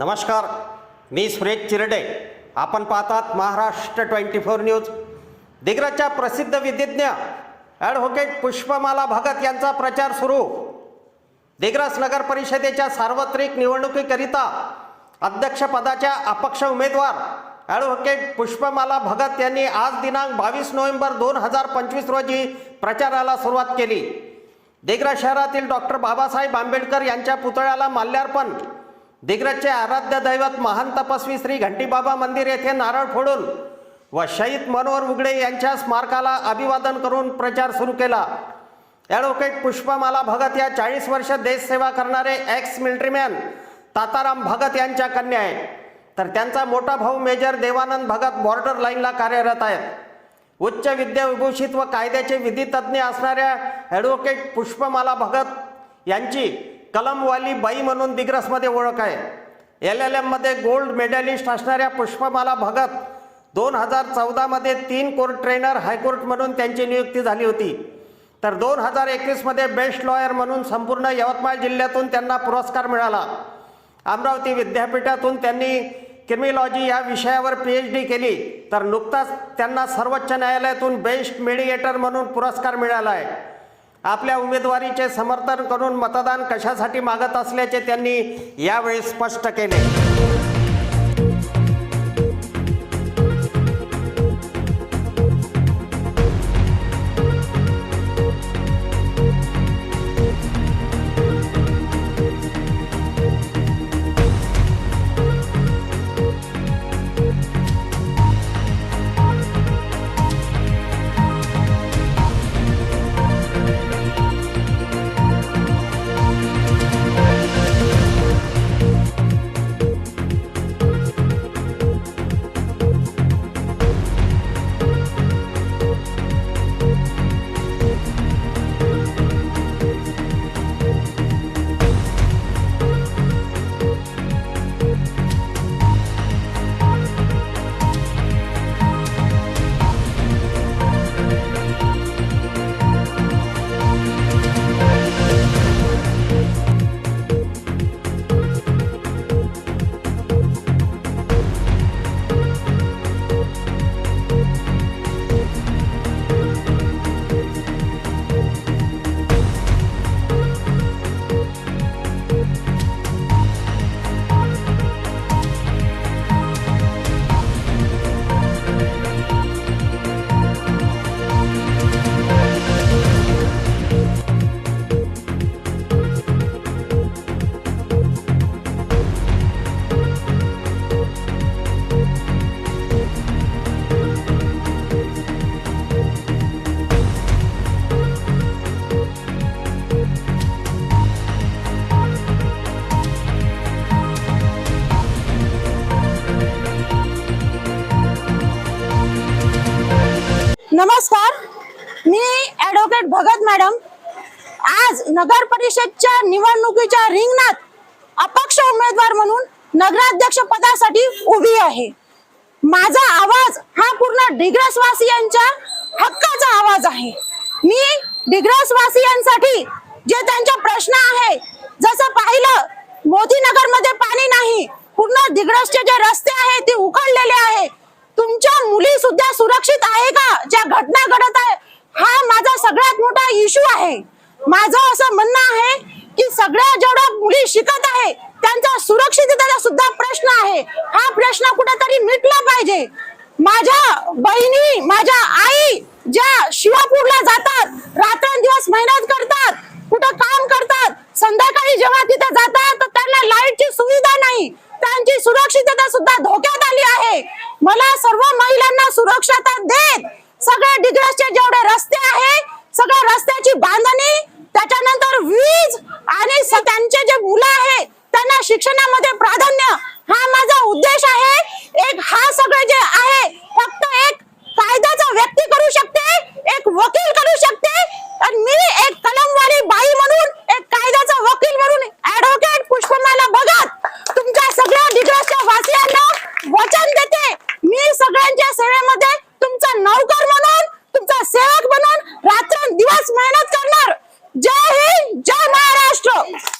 नमस्कार मी सुरेश चिरडे. आपण पाहतात महाराष्ट्र ट्वेंटी फोर न्यूज. दिग्रजच्या प्रसिद्ध विधिज्ञ ॲडव्होकेट पुष्पमाला भगत यांचा प्रचार सुरू. दिग्रस नगर परिषदेच्या सार्वत्रिक निवडणुकीकरिता अध्यक्षपदाच्या अपक्ष उमेदवार ॲडव्होकेट पुष्पमाला भगत यांनी आज दिनांक बावीस नोव्हेंबर दोन हजार पंचवीस रोजी प्रचाराला सुरुवात केली. दिग्रज शहरातील डॉक्टर बाबासाहेब आंबेडकर यांच्या पुतळ्याला माल्यार्पण दिग्रजचे आराध्य दैवत महान तपस्वी श्री घंटीबाबा मंदिर येथे नारळ फोडून व शहीद मनोहर उगडे यांच्या स्मारकाला अभिवादन करून प्रचार सुरू केला. ॲडव्होकेट पुष्पमाला भगत या चाळीस वर्ष देशसेवा करणारे एक्स मिलिटरीमॅन ताताराम भगत यांच्या कन्या आहेत. तर त्यांचा मोठा भाऊ मेजर देवानंद भगत बॉर्डर लाईनला कार्यरत आहेत. उच्च विद्याविभूषित व कायद्याचे विधितज्ञ असणाऱ्या ॲडव्होकेट पुष्पमाला भगत यांची कलमवाली बाई म्हणून दिग्रसमध्ये ओळख आहे. एल एल एममध्ये गोल्ड मेडलिस्ट असणाऱ्या पुष्पमाला भगत दोन हजार चौदामध्ये तीन कोर्ट ट्रेनर हायकोर्ट म्हणून त्यांची नियुक्ती झाली होती. तर दोन हजार एकवीसमध्ये बेस्ट लॉयर म्हणून संपूर्ण यवतमाळ जिल्ह्यातून त्यांना पुरस्कार मिळाला. अमरावती विद्यापीठातून त्यांनी क्रिमिलॉजी या विषयावर पी एच डी केली. तर नुकताच त्यांना सर्वोच्च न्यायालयातून बेस्ट मेडिएटर म्हणून पुरस्कार मिळाला आहे. आपल्या उमेदवारीचे समर्थन करून मतदान कशासाठी मागत असल्याचे त्यांनी यावेळी स्पष्ट केले. ऍडव्होकेट भगत मॅडम आज नगर परिषदच्या निवडणुकीच्या रिंगणात अपक्ष उमेदवार म्हणून नगराध्यक्ष पदासाठी उभी आहे. माझा आवाज हा पूर्ण डिग्रसवासियांच्या हक्काचा आवाज आहे. मी डिग्रसवासियांसाठी जे त्यांचा प्रश्न आहे जसं पाहिलं मोदीनगरमध्ये पाणी नाही पूर्ण दिग्रसचे जे रस्ते आहेत ते उखडलेले आहे. तुमच्या मुली सुद्धा सुरक्षित आहे का? ज्या घटना घडत आहे सगळ्यात मोठा इश्यू आहे. माझं असं म्हणणं आहे की सगळ्या जेवढ्या मुली शिकत आहे त्यांचा सुरक्षिततेचा सुद्धा प्रश्न आहे. हा प्रश्न कुठेतरी मिटला पाहिजे. माझ्या बहिणी माझ्या आई ज्या शिवापूरला जातात रात्रंदिवस मेहनत करतात कुठं काम करतात संध्याकाळी जेव्हा तिथे जातात तर त्यांना लाईटची सुविधा नाही. त्यांची सुरक्षितता सुद्धा धोक्यात आली आहे. मला सर्व महिलांना सुरक्षता देत सगळ्या डिग्रसचे जेवढे रस्ते आहे सगळ्या रस्त्याची बांधणी त्याच्यानंतर वीज आणि त्यांचे जे मुलं आहेत त्यांना शिक्षणामध्ये प्राधान्य. हा माझा उद्देश आहे. एक हा सगळे जे आहे फक्त एक कायद्याचा व्यक्ती करू शकते एक वकील करू शकते आणि मी एक कलमवाली बाई म्हणून एक कायद्याचा वकील म्हणून ऍडव्होकेट पुष्पमाला भगत तुमच्या सगळ्या डिग्रसच्या वासियांना वचन देते मी सगळ्यांच्या सेवेमध्ये तुमचा नौकर म्हणून तुमचा सेवक म्हणून रात्रंदिवस मेहनत करणार. जय हिंद जय महाराष्ट्र.